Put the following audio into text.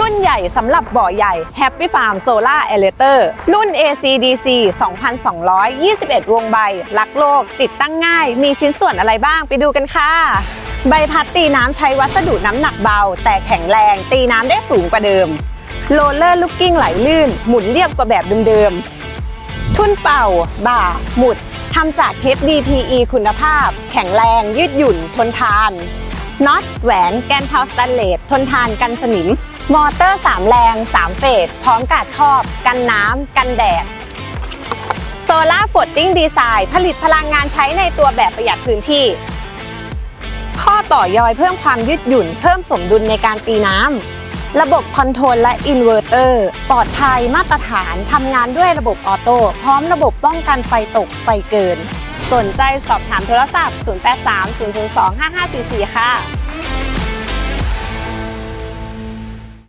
รุ่นใหญ่สำหรับบ่อใหญ่ Happy Farm Solar Aerator รุ่น ACDC 2,221 วงใบ รักโลก ติดตั้งง่าย มีชิ้นส่วนอะไรบ้างไปดูกันค่ะ ใบพัดตีน้ำใช้วัสดุน้ำหนักเบา แต่แข็งแรง ตีน้ำได้สูงกว่าเดิม โรลเลอร์ลูกกิ้งไหลลื่น หมุนเรียบกว่าแบบเดิมๆ ทุ่นเป่า บ่า หมุดทำจาก HDPE คุณภาพ แข็งแรง ยืดหยุ่น ทนทานน็อตแหวนแกนเพาสแตนเลสทนทานกันสนิม มอเตอร์ 3 แรง 3 เฟส พร้อมกาดครอบ กันน้ำ กันแดดโซล่าฟ o ตติ้งดีไซน์ผลิตพลังงานใช้ในตัวแบบประหยัดพื้นที่ ข้อต่อยอยเพิ่มความยืดหยุ่น เพิ่มสมดุลในการตีน้ำ ระบบคอนโทรลและอินเวอร์เตอร์ ปลอดภัยมาตรฐานทำงานด้วยระบบออโต้พร้อมระบบป้องกันไฟตกไฟเกิน สนใจสอบถามโทรศัพท์ 083 002 5544 ค่ะ